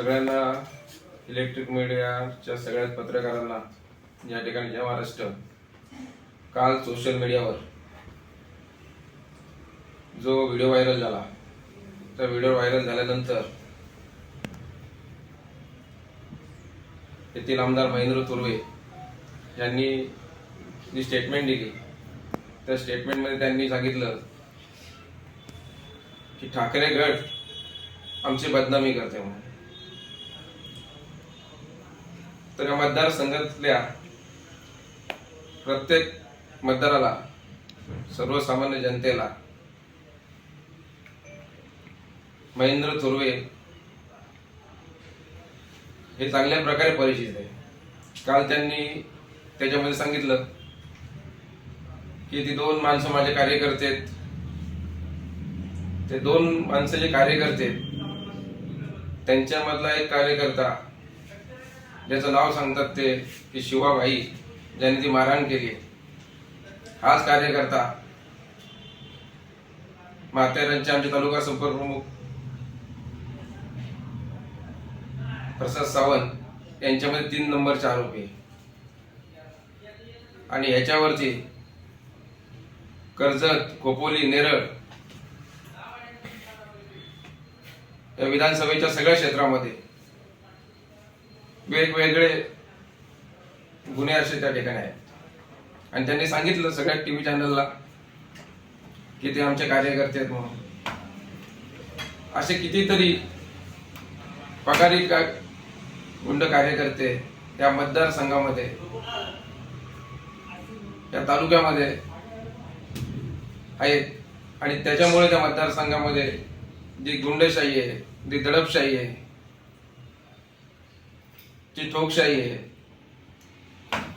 सगळ्यांना इलेक्ट्रिक मीडियाच्या सगळ्याच पत्रकारांना या ठिकाणी जय महाराष्ट्र. काल सोशल मीडियावर जो व्हिडिओ व्हायरल झाला त्या व्हिडिओ व्हायरल झाल्यानंतर येथील आमदार महेंद्र तुर्वे यांनी जी स्टेटमेंट दिली त्या स्टेटमेंटमध्ये त्यांनी सांगितलं की ठाकरे गट आमची बदनामी करते म्हणून. तर या मतदारसंघातल्या प्रत्येक मतदाराला सर्वसामान्य जनतेला महेंद्र थोरवे हे चांगल्या प्रकारे परिचित आहे काल त्यांनी त्याच्यामध्ये सांगितलं की ती दोन माणसं माझे कार्यकर्ते ते दोन माणसं जे कार्यकर्ते त्यांच्यामधला एक कार्यकर्ता ज्याचं नाव सांगतात ते की शिवाबाई ज्यांनी ती मारहाण केली. हाच कार्यकर्ता माथेरानचे आमचे तालुका संपर्क प्रमुख प्रसाद सावंत यांच्यामध्ये तीन नंबरचे आरोपी आणि ह्याच्यावरती कर्जत खोपोली नेरळ या विधानसभेच्या सगळ्या क्षेत्रामध्ये वेगवेगळे गुन्हे असे त्या ठिकाणी आहेत. आणि त्यांनी सांगितलं सगळ्या टीव्ही चॅनलला की ते आमचे कार्यकर्ते आहेत म्हणून. असे कितीतरी पगारी का गुंड कार्यकर्ते या मतदारसंघामध्ये या तालुक्यामध्ये आहेत. आणि त्याच्यामुळे त्या मतदारसंघामध्ये जी गुंडशाही आहे जी दडपशाही आहे जी ठोकशाही आहे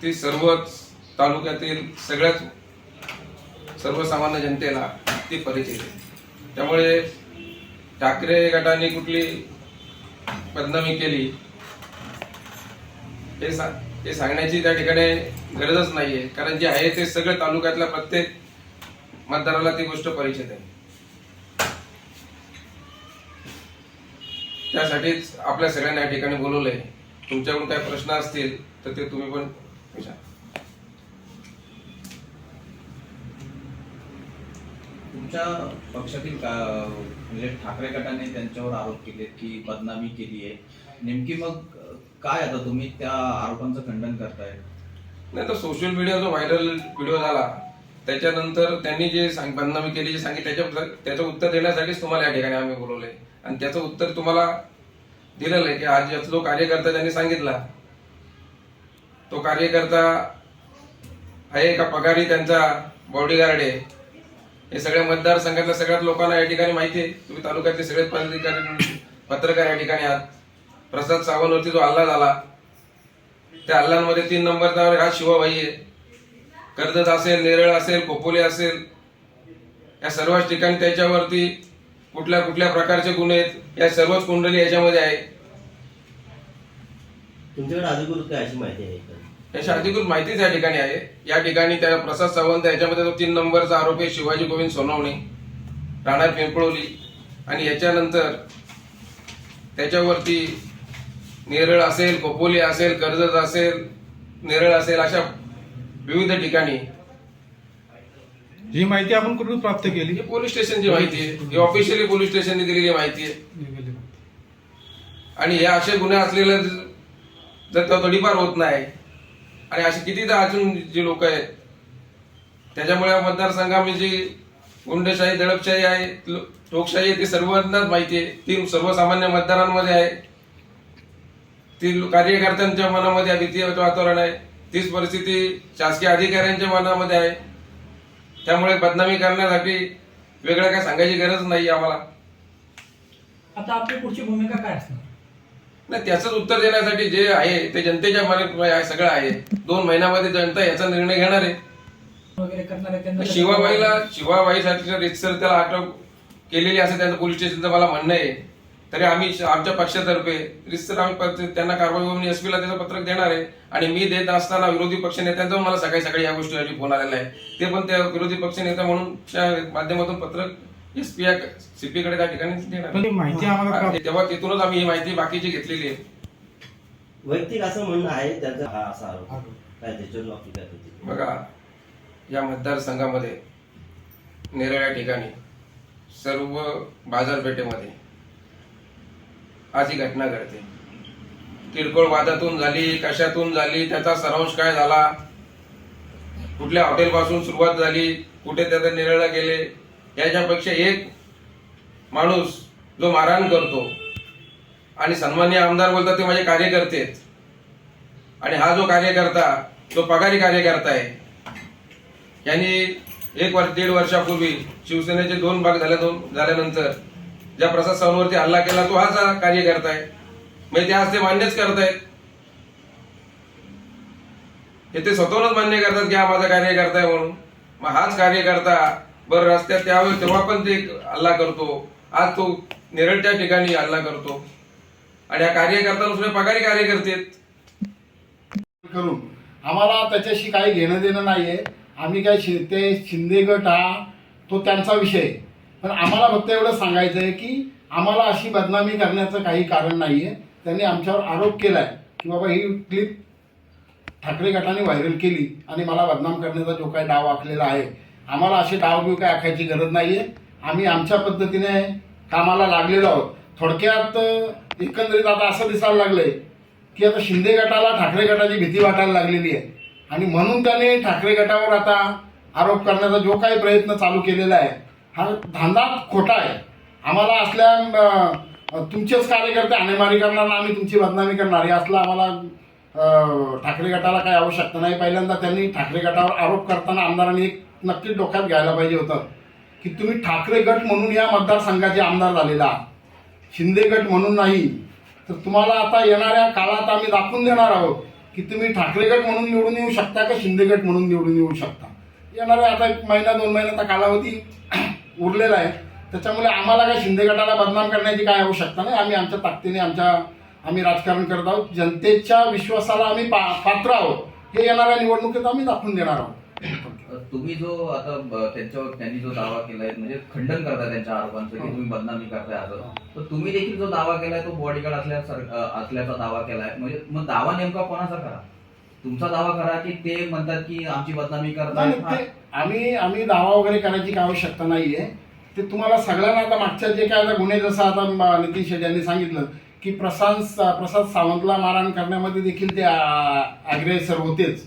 ती सर्वच तालुक्यातील सगळ्याच सर्वसामान्य जनतेला ती परिचित आहे. त्यामुळे ठाकरे गटाने कुठली बदनामी केली हे सा हे सांगण्याची त्या ठिकाणी गरजच नाही आहे कारण जे आहे ते सगळं तालुक्यातल्या प्रत्येक मतदाराला ती गोष्ट परिचित आहे. त्यासाठीच आपल्या सगळ्यांना या ठिकाणी बोलवलंय. तुमच्याकडून काही प्रश्न असतील तर ते तुम्ही पण विचारा. तुमच्या पक्षातील का म्हणजे ठाकरे गटाने त्यांच्यावर आरोप केले की बदनामी केली आहे. नेमकी मग काय आता तुम्ही त्या आरोपांचं खंडन करताय? नाही तर सोशल मीडिया जो व्हायरल व्हिडिओ झाला त्याच्यानंतर त्यांनी जे सांग बदनामी केली जे सांगितलं त्याच्या त्याचं उत्तर देण्यासाठीच तुम्हाला या ठिकाणी आम्ही बोलवलंय. आणि त्याचं उत्तर तुम्हाला दिलेलं आहे की आज जो कार्यकर्ता त्यांनी सांगितला तो कार्यकर्ता आहे का पगारी त्यांचा बॉडीगार्ड आहे? हे सगळ्या मतदारसंघातल्या सगळ्यात लोकांना या ठिकाणी माहिती आहे. तुम्ही तालुक्यातले सगळेच पदाधिकारी पत्रकार या ठिकाणी आहात. प्रसाद सावंतवरती जो हल्ला झाला त्या हल्ल्यांमध्ये तीन नंबरचा हा शिवाबाई आहे. कर्जत असेल नेरळ असेल खोपोली असेल या सर्वच ठिकाणी त्याच्यावरती कुठल्या कुठल्या प्रकारचे गुन्हे आहेत या सर्वच कुंडली याच्यामध्ये आहे. तुमच्याकडे अधिकृत काय अशी माहिती आहे? का याची अधिकृत माहितीच या ठिकाणी आहे. या ठिकाणी त्या प्रसाद सावंत याच्यामध्ये तो तीन नंबरचा आरोपी आहे शिवाजी गोविंद सोनवणे राहणार पिंपळोली. आणि याच्यानंतर त्याच्यावरती नेरळ असेल खोपोली असेल कर्जत असेल नेरळ असेल अशा विविध ठिकाणी ही माहिती आपण कुठून प्राप्त केली? ही पोलीस स्टेशनची माहिती आहे. ही ऑफिशियली पोलीस स्टेशनने दिलेली माहिती आहे. आणि हे असे गुन्हे असलेले जर तो होत नाही. आणि असे कितीदा अजून जी लोक आहेत त्याच्यामुळे मतदारसंघामध्ये जी गुंडशाही दडपशाही आहे लोकशाही आहे ती सर्वांनाच माहिती आहे. ती सर्वसामान्य मतदारांमध्ये आहे. ती कार्यकर्त्यांच्या मनामध्ये भीती वातावरण आहे. तीच परिस्थिती शासकीय अधिकाऱ्यांच्या मनामध्ये आहे. त्यामुळे बदनामी करण्यासाठी वेगळं काय सांगायची गरज नाही आम्हाला. आता आपली पुढची भूमिका काय असणार? नाही त्याच उत्तर देण्यासाठी जे आहे ते जनतेच्या मनात सगळं आहे. दोन महिन्यामध्ये जनता याचा निर्णय घेणार आहे. शिवाबाईला शिवाबाईसाठी रितसर त्याला अटक केलेली असं त्यांचं पोलीस स्टेशनचं मला म्हणणं आहे. तरी आम्ही आमच्या पक्षातर्फे त्यांना कारवाई करून एसपीला त्याचं पत्रक देणार आहे. आणि मी देत असताना विरोधी पक्ष नेत्यांचा मला सकाळी सकाळी या गोष्टीसाठी फोन आलेला आहे. ते पण त्या विरोधी पक्ष नेता म्हणून च्या माध्यमातून पत्रक एस पी सीपी कडे त्या ठिकाणी देणार तेव्हा तिथूनच आम्ही ही माहिती बाकीची घेतलेली आहे. वैयक्तिक असं म्हणणं आहे त्यांचा हा असा आरोप? बघा या मतदारसंघामध्ये नेरळ या ठिकाणी सर्व बाजारपेठेमध्ये आज ही घटना घडते. किरकोळ वादातून झाली कशातून झाली त्याचा सारांश काय झाला? कुठल्या हॉटेलपासून सुरुवात झाली? कुठे त्याचा निरळला गेले? याच्यापेक्षा एक माणूस जो मारहाण करतो आणि सन्मान्य आमदार बोलतात ते माझे कार्यकर्ते आहेत. आणि हा जो कार्यकर्ता जो पगारी कार्यकर्ता आहे यांनी एक वर्ष दीड वर्षापूर्वी शिवसेनेचे दोन भाग झाल्या दोन झाल्यानंतर ज्या प्रसाद सावंतवरती हल्ला केला तो हाच कार्य करताय म्हणजे ते आज ते मान्यच करतायत. हे ते स्वतःहूनच मान्य करतात की हा माझा कार्य करताय म्हणून. मग हाच कार्य करता बरं रस्त्यात त्यावेळी तेव्हा पण ते हल्ला करतो. आज तो नेरळच्या ठिकाणी हल्ला करतो. आणि हा कार्यकर्ता सुद्धा पगारी कार्यकर्ते करतात करून. आम्हाला त्याच्याशी काही घेणं देणं नाहीये. आम्ही काय शि ते शिंदे गट हा तो त्यांचा विषय आहे. पण आम्हाला फक्त एवढं सांगायचं आहे की आम्हाला अशी बदनामी करण्याचं काही कारण नाही आहे त्यांनी आमच्यावर आरोप केला आहे की बाबा ही क्लिप ठाकरे गटाने व्हायरल केली आणि मला बदनाम करण्याचा जो काही डाव आखलेला आहे आम्हाला असे डाव बिव काय आखायची गरज नाही आहे आम्ही आमच्या पद्धतीने कामाला लागलेलो आहोत. थोडक्यात एकंदरीत आता असं दिसायला लागलंय की आता शिंदे गटाला ठाकरे गटाची भीती वाटायला लागलेली आहे. आणि म्हणून त्याने ठाकरे गटावर आता आरोप करण्याचा जो काही प्रयत्न चालू केलेला आहे हा धांदा खोटा आहे. आम्हाला असल्या तुमचेच कार्यकर्ते आणेमारी करणार आम्ही तुमची बदनामी करणार. हे असलं आम्हाला ठाकरे गटाला काही आवश्यकता नाही. पहिल्यांदा त्यांनी ठाकरे गटावर आरोप करताना आमदारांनी एक नक्कीच डोक्यात घ्यायला पाहिजे होतं की तुम्ही ठाकरे गट म्हणून या मतदारसंघाचे आमदार झालेला शिंदे गट म्हणून नाही. तर तुम्हाला आता येणाऱ्या काळात आम्ही दाखवून देणार आहोत की तुम्ही ठाकरे गट म्हणून निवडून येऊ शकता का शिंदे गट म्हणून निवडून येऊ शकता? येणाऱ्या आता एक महिना दोन महिन्याचा कालावधी उरलेला आहे. त्याच्यामुळे आम्हाला काय शिंदे गटाला बदनाम करण्याची काय आवश्यकता नाही. आम्ही आमच्या ताकदीने आमच्या आम्ही राजकारण करत आहोत. जनतेच्या विश्वासाला आम्ही पा पात्र आहोत. हे येणाऱ्या निवडणुकीत आम्ही दाखवून देणार आहोत. तुम्ही जो आता त्यांच्यावर त्यांनी जो दावा केलाय म्हणजे खंडन करताय त्यांच्या आरोपांचं की तुम्ही बदनामी करताय असं. तर तुम्ही देखील जो दावा केलाय तो बॉडीगार्ड असल्या असल्याचा दावा केलाय. म्हणजे मग दावा नेमका कोणाचा करा तुमचा दावा करा की ते म्हणतात की आमची बदनामी करतात नाही, आम्ही आम्ही दावा वगैरे करायची काय आवश्यकता नाहीये. ते तुम्हाला सगळ्यांना आता मागच्या जे काय आता गुन्हे जसं आता नितीन शेट्टी यांनी सांगितलं की प्रशांत प्रसाद सावंतला मारहाण करण्यामध्ये देखील ते अग्रेसर होतेच.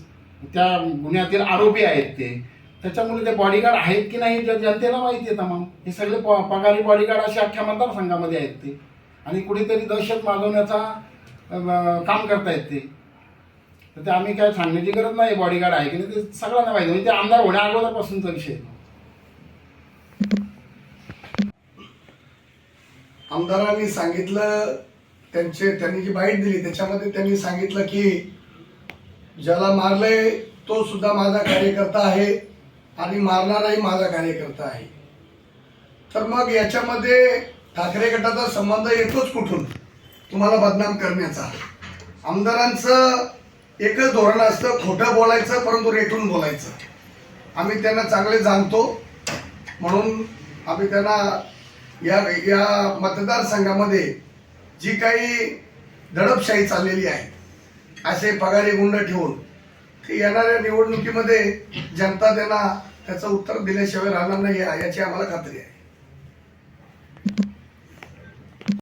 त्या गुन्ह्यातील आरोपी आहेत ते. त्याच्यामुळे ते बॉडीगार्ड आहेत की नाही जनतेला माहिती आहे मग हे सगळे प- पगारी बॉडीगार्ड असे अख्ख्या मतदारसंघामध्ये आहेत ते. आणि कुठेतरी दहशत माजवण्याचा काम करतायत ते. तर ते आम्ही काय सांगण्याची गरज नाही बॉडीगार्ड आहे की नाही ते सगळ्यांना माहिती म्हणजे ते आमदार होण्या अगोदरपासूनचा विषय आमदारांनी सांगितलं त्यांचे त्यांनी जी बाईट दिली त्याच्यामध्ये त्यांनी सांगितलं की ज्याला मारलंय तो सुद्धा माझा कार्यकर्ता आहे आणि मारणाराही माझा कार्यकर्ता आहे. तर मग याच्यामध्ये ठाकरे गटाचा संबंध येतोच कुठून? तुम्हाला बदनाम करण्याचा. आमदारांचं एकच धोरण असतं खोटं बोलायचं परंतु रेटून बोलायचं. आम्ही त्यांना चांगले जाणतो. म्हणून आम्ही त्यांना या या मतदारसंघामध्ये जी काही दडपशाही चाललेली आहे असे पगारी गुंड ठेवून ते येणाऱ्या निवडणुकीमध्ये जनता त्यांना त्याचं उत्तर दिल्याशिवाय राहणार नाही या- याची आम्हाला खात्री आहे.